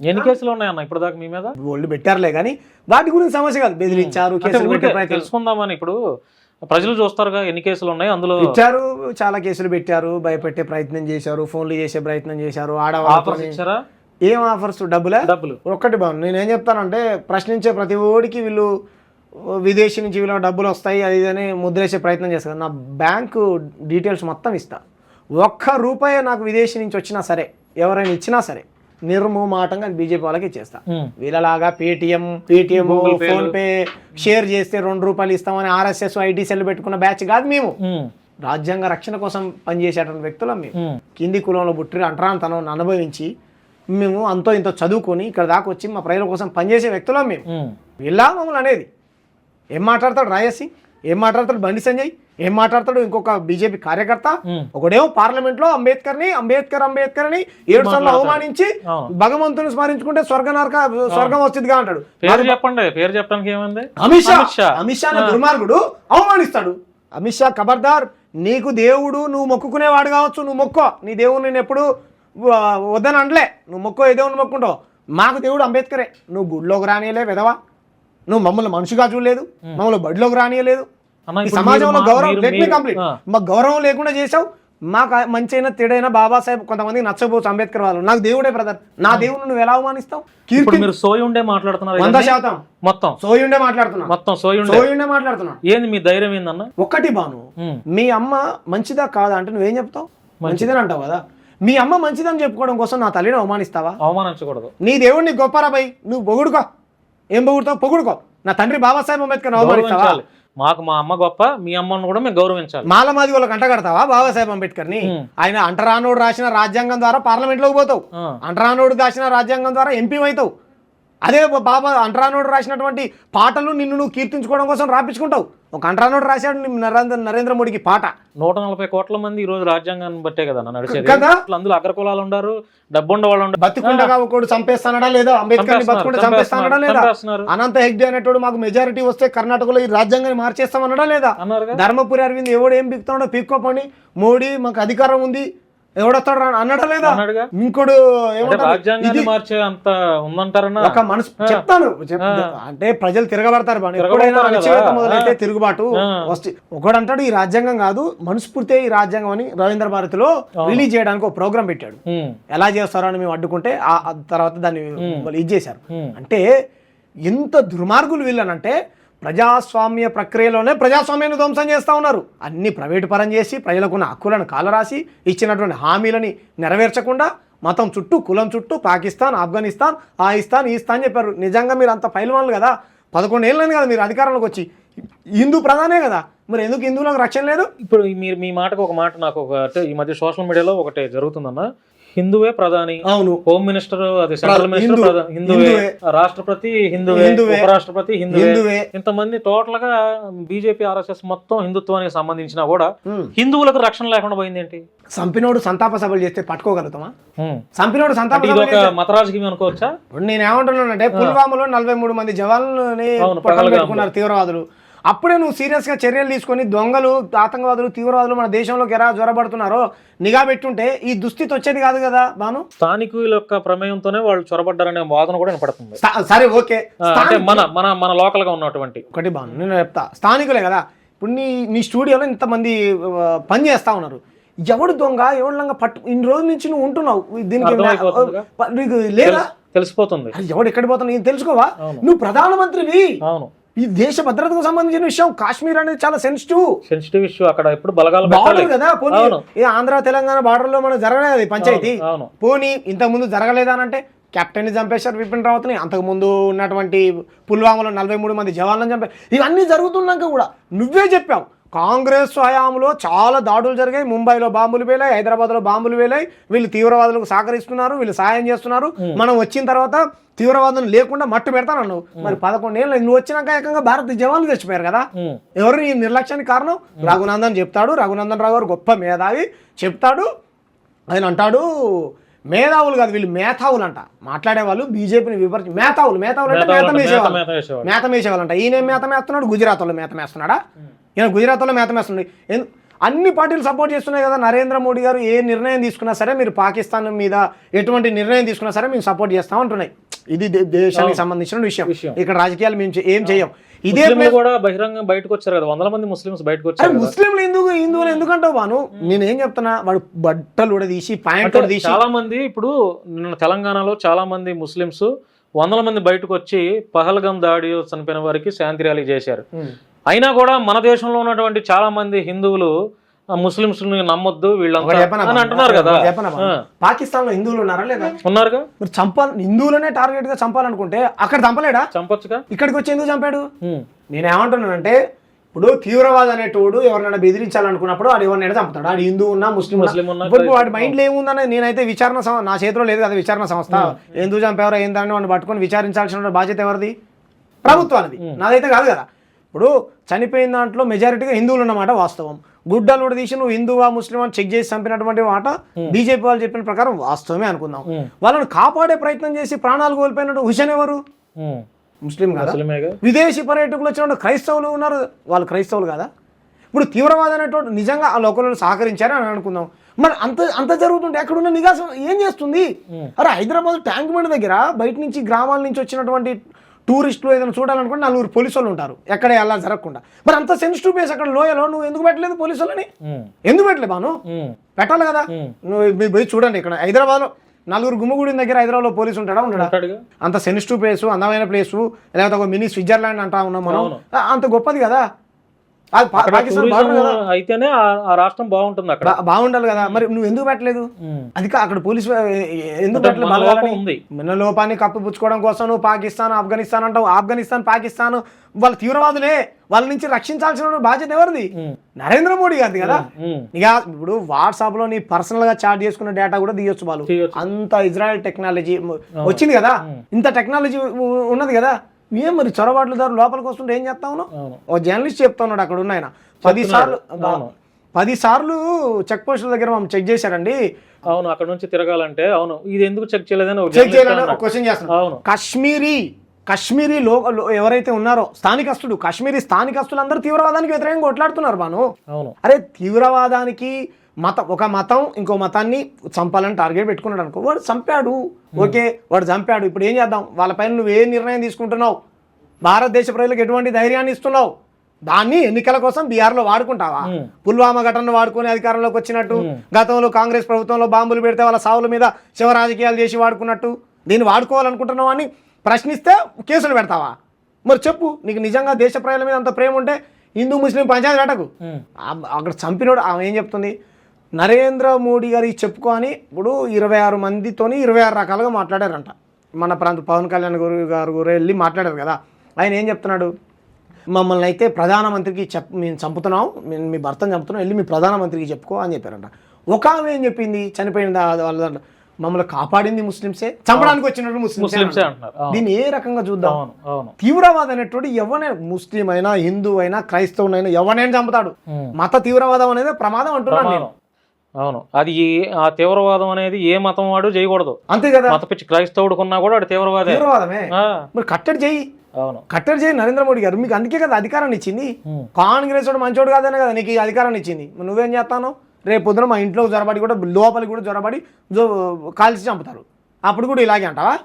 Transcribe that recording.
ఎన్ని కేసులు ఉన్నాయన్న ఇప్పుడు దాకా మీ మీద? వాళ్ళు పెట్టారులే కానీ వాటి గురించి సమస్య కాదు. బెదిరించారు కేసులు పెట్టే ఊరికే ప్రయత్నం తెలుసుకుందామని ఇప్పుడు ప్రజలు చూస్తారుగా ఎన్ని కేసులు ఉన్నాయి అందులో ఇచ్చారు చాలా కేసులు పెట్టారు భయపెట్టే ప్రయత్నం చేశారు ఫోన్లు చేసే ప్రయత్నం చేశారు ఆఫర్స్ ఆడవాళ్ళతో ఇచ్చారా? ఏం ఆఫర్స్? డబ్బులే? డబ్బులు. ఒక్కటి బాగుంది నేనేం చెప్తానంటే ప్రశ్నించే ప్రతి ఓడికి వీళ్ళు విదేశీ నుంచి వీళ్ళకి డబ్బులు వస్తాయి అది అని ముద్రేసే ప్రయత్నం చేస్తారు. నా బ్యాంకు డీటెయిల్స్ మొత్తం ఇస్తా. ఒక్క రూపాయి నాకు విదేశీ నుంచి వచ్చినా సరే ఎవరైనా ఇచ్చినా సరే నిర్మూమాటంగా బీజేపీ వాళ్ళకి ఇచ్చేస్తా. వీళ్ళలాగా Paytm Paytm. PhonePe share చేస్తే రెండు రూపాయలు ఇస్తామని ఆర్ఎస్ఎస్ ఐటీ సెల్ పెట్టుకున్న బ్యాచ్ కాదు మేము. రాజ్యాంగ రక్షణ కోసం పనిచేసేటువంటి వ్యక్తులం మేము. కింది కులంలో పుట్టి అంటరాంతనం అనుభవించి మేము అంతో ఇంతో చదువుకొని ఇక్కడ దాకా వచ్చి మా ప్రజల కోసం పనిచేసే వ్యక్తులం మేము. వీళ్ళ మమ్మల్ని అనేది ఏం మాట్లాడతాడు రాయసి ఏం మాట్లాడతాడు బండి సంజయ్ ఏం మాట్లాడతాడు? ఇంకొక బీజేపీ కార్యకర్త. ఒకడేమో పార్లమెంట్లో అంబేద్కర్ని అంబేద్కర్ అంబేద్కర్ అని ఏడు సార్లు. అవమానించి. భగవంతుని స్మరించుకుంటే స్వర్గ నరక స్వర్గం వస్తుందిగా అంటాడు. పేరు చెప్పండి పేరు చెప్పడానికి ఏమైంది? అమిత్ షా. అమిత్ షా. దుర్మార్గుడు అవమానిస్తాడు. అమిత్ షా ఖబర్దార్ నీకు దేవుడు నువ్వు మొక్కుకునేవాడు కావచ్చు నువ్వు మొక్కో. నీ దేవుడు నేను ఎప్పుడు వద్దని అనలే. నువ్వు మొక్కో ఏ దేవుని మొక్కుంటావు. మాకు దేవుడు అంబేద్కరే. నువ్వు గుడిలోకి రానియలే విధవా నువ్వు మమ్మల్ని మనిషిగా చూడలేదు. మమ్మల్ని బడిలోకి రానియలేదు. సమాజంలో గౌరవం లెట్ మీ కంప్లీట్. మాకు గౌరవం లేకుండా చేసావు మాకు మంచి అయినా తెడైనా బాబాసాహెబ్ కొంతమందికి నచ్చకపోవచ్చు అంబేద్కర్ వాళ్ళు. నాకు దేవుడే బ్రదర్ నా దేవుడు నువ్వు ఎలా అవమానిస్తావు? మీరు సోయి ఉండే మాట్లాడుతున్నారు వంద? శాతం. మొత్తం. సోయుండే మాట్లాడుతున్నా. మొత్తం సోయి ఉండే. సోయుండే మాట్లాడుతున్నా. ఏంది మీ ధైర్యం ఏందన్న? ఒక్కటి బాను. మీ అమ్మ మంచిదా కాదా అంటే నువ్వేం చెప్తావు? మంచిదని అంటావు కదా. మీ అమ్మ మంచిదని చెప్పుకోవడం కోసం నా తల్లిని అవమానిస్తావా? అవమానించకూడదు. నీ దేవుడిని గొప్పరా బై నువ్వు పొగుడుకో ఏం పొగుడుతావు పొగుడుకో. నా తండ్రి బాబాసాహెబ్ అంబేద్కర్ అవమానిస్తావా? మాకు మా అమ్మ గొప్ప మీ అమ్మను కూడా మేము గౌరవించాలి. మాలమాది వాళ్ళకి అంటగడతావా బాబాసాహెబ్ అంబేద్కర్ని ఉమ్. ఆయన అంటరానోడు రాసిన రాజ్యాంగం ద్వారా పార్లమెంట్లోకి పోతావు. అంటరానోడు రాసిన రాజ్యాంగం ద్వారా ఎంపీ అవుతావు. అదే బాబా అంటరానోడు రాసినటువంటి పాటలు నిన్ను నువ్వు కీర్తించుకోవడం కోసం రాపించుకుంటావు. ఒక అంటరానోడు రాశాడు నరేంద్ర నరేంద్ర మోడీకి పాట. నూట నలభై కోట్ల మంది ఈ రోజు రాజ్యాంగాన్ని బట్టే కదా అన్న నడిచేది కదా. అందులో అగ్రకులాలు ఉండారు డబ్బు ఉండేవాళ్ళు ఉండారు. బతికుండగా ఒకడు చంపేస్తానడా లేదా? అంబేద్కర్ బతుకుంటే చంపేస్తానడా లేదా. అనంత హెగ్డే అనేటోడు మాకు మెజారిటీ వస్తే కర్ణాటకలో ఈ రాజ్యాంగాన్ని మార్చేస్తామనడా లేదా? ధర్మపురి అరవింద్ ఎవడు ఏం పిక్తాడో పీక్కోపని మోడీ మాకు అధికారం ఉంది ఎవడొస్తాడు రా అన్నడా లేదా. ఇంకోడు రాజ్యాంగాన్ని మార్చే అంత ఉందంటారన్నా? ఒక మనసు చెప్తాను చెప్- అంటే ప్రజలు తిరగబడతారు. అణచివేత మొదలైతే తిరుగుబాటు. వస్తే ఒకడు అంటాడు ఈ రాజ్యాంగం కాదు మనస్ఫూర్తి ఈ రాజ్యాంగం అని రవీంద్ర భారతిలో రిలీజ్ చేయడానికి ఒక ప్రోగ్రామ్ పెట్టాడు. ఎలా చేస్తారో అని మేము అడ్డుకుంటే ఆ తర్వాత దాన్ని వాళ్ళు ఇది చేశారు. అంటే ఎంత దుర్మార్గులు వీళ్ళనంటే ప్రజాస్వామ్య ప్రక్రియలోనే ప్రజాస్వామ్యాన్ని ధ్వంసం చేస్తూ ఉన్నారు. అన్ని ప్రైవేటు పరం చేసి ప్రజలకున్న హక్కులను కాలరాసి ఇచ్చినటువంటి హామీలని నెరవేర్చకుండా మతం చుట్టూ కులం చుట్టూ పాకిస్తాన్ ఆఫ్ఘనిస్తాన్ ఆ ఇస్తాన్ ఈ చెప్పారు. నిజంగా మీరు అంత పైలవాళ్ళు కదా? పదకొండు ఏళ్ళని కదా మీరు అధికారంలోకి వచ్చి. హిందూ ప్రధానే కదా? మరి ఎందుకు హిందువులకు రక్షణ లేదు? ఇప్పుడు మీరు మీ మాటకు ఒక మాట నాకు ఒక ఈ మధ్య సోషల్ మీడియాలో ఒకటి జరుగుతుందన్న. హిందువే ప్రధాని అవును హోమ్ మినిస్టర్ అది సెంట్రల్ మినిస్టర్ హిందువే. రాష్ట్రపతి హిందువే. ఉపరాష్ట్రపతి హిందువే. ఇంతమంది టోటల్గా బీజేపీ ఆర్ఎస్ఎస్ మొత్తం హిందుత్వానికి సంబంధించినా కూడా. హిందువులకు రక్షణ లేకుండా పోయింది ఏంటి సంపినోడు సంతాప సభలు చేస్తే పట్టుకోగలుగుతామా. సంపినోడు సంతాప ఇది ఒక మత రాజకీయం అనుకోవచ్చా నేను ఏమంటున్నానంటే పుల్వామాలో నలభై మూడు మంది జవాన్లని. పెట్టుకున్నారు తీవ్రవాదులు అప్పుడే నువ్వు సీరియస్గా చర్యలు తీసుకొని దొంగలు ఆతంకవాదులు తీవ్రవాదులు మన దేశంలోకి ఎలా జ్వరబడుతున్నారో నిఘా పెట్టుంటే ఈ దుస్థితి వచ్చేది కాదు కదా బాను? స్థానికుల యొక్క ప్రమేయంతోనే వాళ్ళు చొరబడ్డారనే వాదన కూడా వినపడుతుంది. సరే ఓకే. అంటే మన మన మన లోకల్గా ఉన్నటువంటి. ఒకటి బాను నేను చెప్తా. స్థానికులే కదా ఇప్పుడు నీ నీ స్టూడియోలో ఇంతమంది పని చేస్తా ఉన్నారు. ఎవడు దొంగ ఎవడు పట్టు ఇన్ని రోజుల నుంచి నువ్వు ఉంటున్నావు దీనికి లేదా? తెలిసిపోతుంది. ఎవడు ఎక్కడ పోతావు నీకు తెలుసుకోవా. నువ్వు ప్రధానమంత్రివి. అవును. ఈ దేశ భద్రతకు సంబంధించిన విషయం కాశ్మీర్ అనేది చాలా సెన్సిటివ్ సెన్సిటివ్ ఇష్యూ అక్కడ ఎప్పుడు బలగాలు బార్డర్ కదా పోనీ ఆంధ్ర తెలంగాణ బార్డర్లో మనం జరగలేదు పంచాయతీ. పోనీ ఇంతకు ముందు జరగలేదా అని అంటే కెప్టెన్ని చంపేశారు విపిన్ రావత్ని అంతకు ముందు ఉన్నటువంటి పుల్వామాలో నలభై మూడు మంది జవాన్లను చంపే ఇవన్నీ జరుగుతున్నాక కూడా నువ్వే చెప్పావు. కాంగ్రెస్ హయాంలో చాలా దాడులు జరిగాయి. ముంబైలో బాంబులు వేలాయి హైదరాబాద్లో బాంబులు వేలాయి వీళ్ళు తీవ్రవాదులకు సహకరిస్తున్నారు వీళ్ళు సాయం చేస్తున్నారు. మనం వచ్చిన తర్వాత తీవ్రవాదం లేకుండా మట్టు పెడతానన్నావు. మరి పదకొండేళ్ళు నువ్వు వచ్చినాక ఏకంగా భారత జవాన్లు చచ్చిపోయారు కదా. ఎవరు ఈ నిర్లక్ష్యానికి కారణం? రఘునందన్ చెప్తాడు. రఘునందన్ రావు గారు గొప్ప మేధావి. చెప్తాడు. ఆయన అంటాడు మేధావులు కాదు వీళ్ళు మేధావులు అంట. మాట్లాడే వాళ్ళు బీజేపీని విపరీత మేధావులు మేధావులు అంటే మేత మేసేవాళ్ళు. మేత వేసేవాళ్ళు. మేత మేసేవాళ్ళు అంట ఈయన మేత మేస్తున్నాడు? గుజరాత్ వాళ్ళు మేత మేస్తున్నాడా? ఈయన గుజరాత్లో మేత మేస్తున్నాడు ఎందు- అన్ని పార్టీలు సపోర్ట్ చేస్తున్నాయి కదా నరేంద్ర మోడీ గారు ఏ నిర్ణయం తీసుకున్నా సరే మీరు పాకిస్తాన్ మీద ఎటువంటి నిర్ణయం తీసుకున్నా సరే మేము సపోర్ట్ చేస్తాం అంటున్నాయి ఇది దేశానికి సంబంధించిన విషయం. ఇక్కడ రాజకీయాలు మేము ఏం చేయం? ఇదే కూడా బహిరంగ బయటకు వచ్చారు కదా వందల మంది ముస్లిమ్స్ బయటకు వచ్చారు. ముస్లింలు ఎందుకు హిందువులు ఎందుకంటావు బాను? నేను ఏం చెప్తున్నా వాడు బట్టలు కూడా తీసి ప్యాంట్ కూడా తీసి చాలా మంది ఇప్పుడు తెలంగాణలో చాలా మంది ముస్లిమ్స్ వందల మంది బయటకు వచ్చి పహల్గం దాడి చనిపోయిన వారికి శాంతి ర్యాలీ చేశారు. అయినా కూడా మన దేశంలో ఉన్నటువంటి చాలా మంది హిందువులు ముస్లిమ్స్ నమ్మొద్దు వీళ్ళంతా అని? అంటున్నారు కదా. పాకిస్తాన్లో హిందువులు ఉన్నారా లేదా? ఉన్నారుగా? మరి చంపాలి హిందువులనే టార్గెట్గా చంపాలనుకుంటే అక్కడ చంపలేడా? చంపొచ్చుగా? ఇక్కడికి వచ్చి ఎందుకు చంపాడు. నేను ఏమంటున్నానంటే ఇప్పుడు తీవ్రవాద అనేటోడు ఎవరినైనా బెదిరించాలనుకున్నప్పుడు వాడు ఎవరినైనా చంపుతాడు. వాడు హిందూ ఉన్నా ముస్లిం. ముస్లిం ఉన్నా, వాడి మైండ్లో ఏముందని నేనైతే విచారణ నా చేతిలో లేదు కదా విచారణ సంస్థ. ఎందుకు చంపేవారో ఏందని వాడిని పట్టుకొని విచారించాల్సిన బాధ్యత ఎవరిది? ప్రభుత్వానికి నాదైతే కాదు కదా. ఇప్పుడు చనిపోయిన దాంట్లో మెజారిటీగా హిందువులు ఉన్నమాట వాస్తవం. గుడ్డలు కూడా తీసి నువ్వు హిందువా ముస్లిం అని చెక్ చేసి చంపినటువంటి మాట బీజేపీ వాళ్ళు చెప్పిన ప్రకారం వాస్తవమే అనుకుందాం. ఉమ్. వాళ్ళని కాపాడే ప్రయత్నం చేసి ప్రాణాలు కోల్పోయినట్టు హుషన్ ఎవరు? ఉమ్. ముస్లిం కదా? విదేశీ పర్యాటకులు వచ్చిన క్రైస్తవులు ఉన్నారు. వాళ్ళు క్రైస్తవులు కదా? ఇప్పుడు తీవ్రవాదం అనేటువంటి నిజంగా ఆ లోకంలో సహకరించారు అని అనుకుందాం. మరి అంత అంత జరుగుతుంటే అక్కడున్న నిఘా సం- ఏం చేస్తుంది? అరే హైదరాబాద్ ట్యాంక్ బండ్ దగ్గర బయట నుంచి గ్రామాల నుంచి వచ్చినటువంటి టూరిస్టులు ఏదైనా చూడాలనుకుంటే నలుగురు పోలీసు వాళ్ళు ఉంటారు. ఎక్కడ ఎలా జరగకుండా. మరి అంత సెన్సిటివ్ ప్లేస్ అక్కడ లోయలో నువ్వు ఎందుకు పెట్టలేదు పోలీసు వాళ్ళని. ఎందుకు పెట్టలేదు బాను. పెట్టాలి కదా. నువ్వు మీరు పోయి చూడండి ఇక్కడ. హైదరాబాద్లో నలుగురు గుమ్మగూడి దగ్గర హైదరాబాద్లో పోలీసు ఉంటాడా? ఉండడా? అంత సెన్సిటివ్ ప్లేస్ అందమైన ప్లేస్ లేకపోతే ఒక మినీ స్విట్జర్లాండ్ అంటా ఉన్నాం మనం. అంత గొప్పది కదా. అయితేనే ఆ- రాష్ట్రం బాగుంటుంది అక్కడ. బాగుండాలి కదా. మరి నువ్వు ఎందుకు పెట్టలేదు. అది అక్కడ పోలీసు ఎందుకు పెట్టలేదు? మన బలగాలని? లోపం ఉంది. మన లోపాన్ని కప్పిపుచ్చుకోవడం కోసం నువ్వు పాకిస్తాన్ ఆఫ్ఘనిస్తాన్ అంటావు. ఆఫ్ఘనిస్తాన్ పాకిస్తాన్ వాళ్ళ తీవ్రవాదులే. వాళ్ళ నుంచి రక్షించాల్సిన బాధ్యత ఎవరిది. నరేంద్ర మోడీ గారిది కదా. ఇక ఇప్పుడు వాట్సాప్లో నీ పర్సనల్గా చాట్ చేసుకున్న డేటా కూడా తీయొచ్చు వాళ్ళు. అంత ఇజ్రాయెల్ టెక్నాలజీ వచ్చింది కదా. ఇంత టెక్నాలజీ ఉన్నది కదా. ఏం మరి చొరబాట్లదారు లోపలికి వస్తుంటే ఏం చేస్తా ఉన్నావు? అవును. ఓ జర్నలిస్ట్ చెప్తున్నాడు అక్కడ ఉన్న ఆయన. పది సార్లు బా- అవును. పది సార్లు చెక్ పోస్టుల దగ్గర మనం చెక్ చేశారండి. అవును అక్కడ నుంచి తిరగాలంటే అవును. ఇది ఎందుకు చెక్ చేయలేదని ఒక చెక్ చేయాలని. క్వశ్చన్ చేస్తున్నాం అవును. కాశ్మీరీ కాశ్మీరీ లో- ఎవరైతే ఉన్నారో స్థానికస్తుడు కాశ్మీరీ స్థానికస్తులు అందరూ తీవ్రవాదానికి వ్యతిరేకంగా కొట్లాడుతున్నారు బాను. అవును. అరే తీవ్రవాదానికి మతం ఒక మతం ఇంకో మతాన్ని చంపాలని టార్గెట్ పెట్టుకున్నాడు అనుకో వాడు చంపాడు. ఓకే వాడు చంపాడు. ఇప్పుడు ఏం చేద్దాం? వాళ్ళపైన నువ్వు ఏ నిర్ణయం తీసుకుంటున్నావు? భారతదేశ ప్రజలకు ఎటువంటి ధైర్యాన్ని ఇస్తున్నావు? దాన్ని ఎన్నికల కోసం బీహార్లో వాడుకుంటావా? Hmm. పుల్వామా ఘటనను వాడుకొని అధికారంలోకి వచ్చినట్టు గతంలో కాంగ్రెస్ ప్రభుత్వంలో బాంబులు పెడితే వాళ్ళ సావుల మీద శివ రాజకీయాలు చేసి వాడుకున్నట్టు దీన్ని వాడుకోవాలనుకుంటున్నావు అని ప్రశ్నిస్తే కేసులు పెడతావా? మరి చెప్పు నీకు నిజంగా దేశ ప్రజల మీద అంత ప్రేమ ఉంటే హిందూ ముస్లిం పంచాయతీ పెట్టకు అక్కడ చంపినోడు ఆమె ఏం చెప్తుంది? నరేంద్ర మోడీ గారికి చెప్పుకో అని ఇప్పుడు ఇరవై ఆరు మందితోని ఇరవై ఆరు రకాలుగా మాట్లాడారంట. మన ప్రాంత పవన్ కళ్యాణ్ గారు గారు కూడా వెళ్ళి మాట్లాడారు కదా. ఆయన ఏం చెప్తున్నాడు? మమ్మల్ని అయితే ప్రధానమంత్రికి చెప్ మేము చంపుతున్నాం మేము మీ భర్తను చంపుతున్నాం వెళ్ళి మీ ప్రధానమంత్రికి చెప్పుకో అని చెప్పారంట. ఒక ఆమె ఏం చెప్పింది? చనిపోయిన వాళ్ళ మమ్మల్ని కాపాడింది ముస్లింసే చంపడానికి వచ్చినట్టు ముస్లింసే. దీన్ని ఏ రకంగా చూద్దాం? తీవ్రవాదం అనేటువంటి ఎవరైనా ముస్లిం అయినా హిందూ అయినా క్రైస్తవునైనా ఎవరైనా చంపుతాడు. మత తీవ్రవాదం అనేది ప్రమాదం అంటున్నాను నేను. అవును. అది ఆ తీవ్రవాదం అనేది ఏ మతం వాడు చేయకూడదు. అంతే కదా? మత పిచ్చి క్రైస్తవుడుకున్నా కూడా వాడు తీవ్రవాదే. తీవ్రవాదమే. మరి కట్టడి చేయి. అవును. కట్టడి చేయి నరేంద్ర మోడీ గారు. మీకు అందుకే కదా అధికారాన్ని ఇచ్చింది. కాంగ్రెస్ వాడు మంచోడు కాదనే కదా నీకు ఈ అధికారాన్ని ఇచ్చింది. మరి నువ్వేం చేస్తాను? రేపు పొద్దున మా ఇంట్లో జ్వరబడి కూడా లోపలికి కూడా జ్వరబడి కాల్చి చంపుతారు. అప్పుడు కూడా ఇలాగే అంటావా?